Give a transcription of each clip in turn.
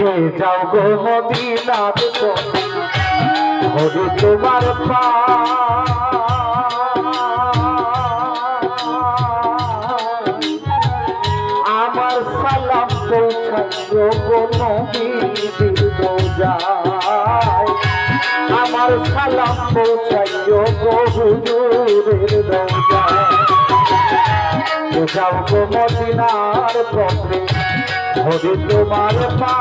কে যাও গো মদিনার হরি তোমার পা। আমার সালাম পৌঁছাইও গো নবীর রোজায়। আমার সালাম পৌঁছাইও গো হুজুরের রোজায়। যাও গো মদিনার পথে হরি তোমার পা।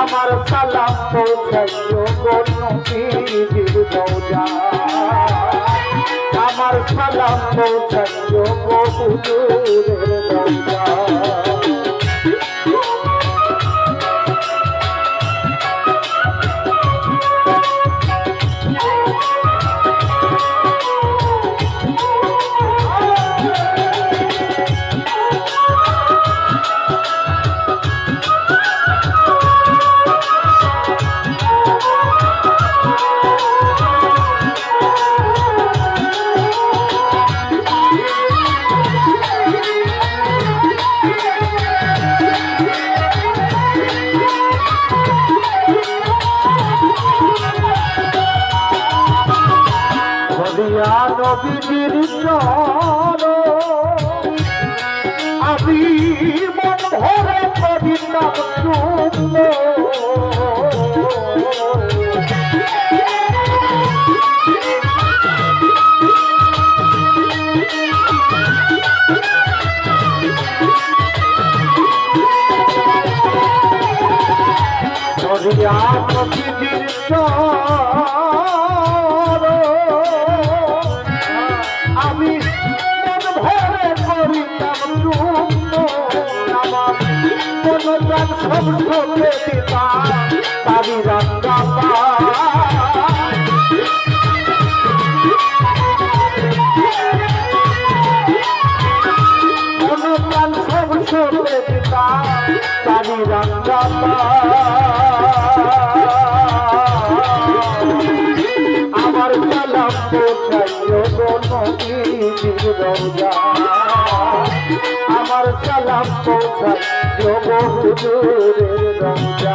আমার সালাম পৌঁছাইও নবীর রোজায় আমার সালাম পৌঁছাইও হুজুরের রোজায় হরিয়া চর আমি মন ভরে করিতাম চুম্ব হরিয়া চর গান সব সবে দিতাম তারি রাঙ্গা আমার সালাম পৌঁছাইও গো নবীর রোজা আমার সালাম পৌঁছায় যোগ হুজুরের রোজা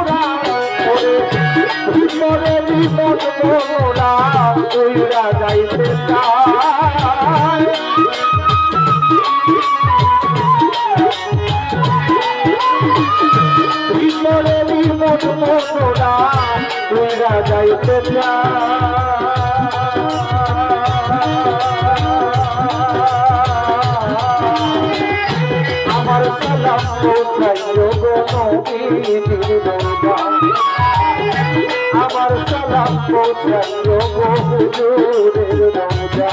ভিতরে বিপদ মনোরা উইরা যাইতে চায় ভিতরে বিপদ মোরা উইরা যাইতে সালাম পৌঁছাইও গো নবীর রোজা আমার সালাম পৌঁছাইও গো হুজুরের রোজা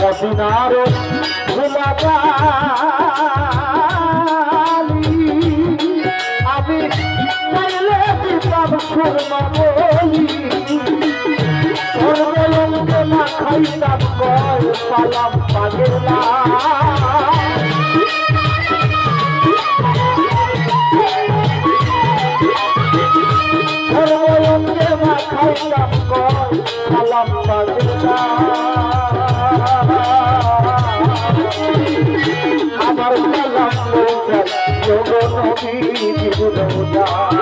মদিনার ভুলাবালি আমি পাইলে দিতাম বলি। পালাম পাগলা সর্বলঙ্গে না খাইতাম পালাম পাগলা আমার সালাম পৌঁছায় যোগ নবী জীবনদা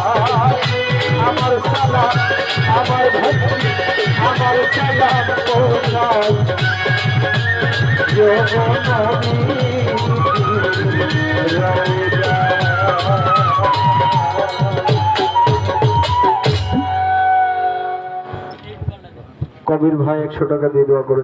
কবির ভাই একশো টাকা দিয়ে দেওয়া করে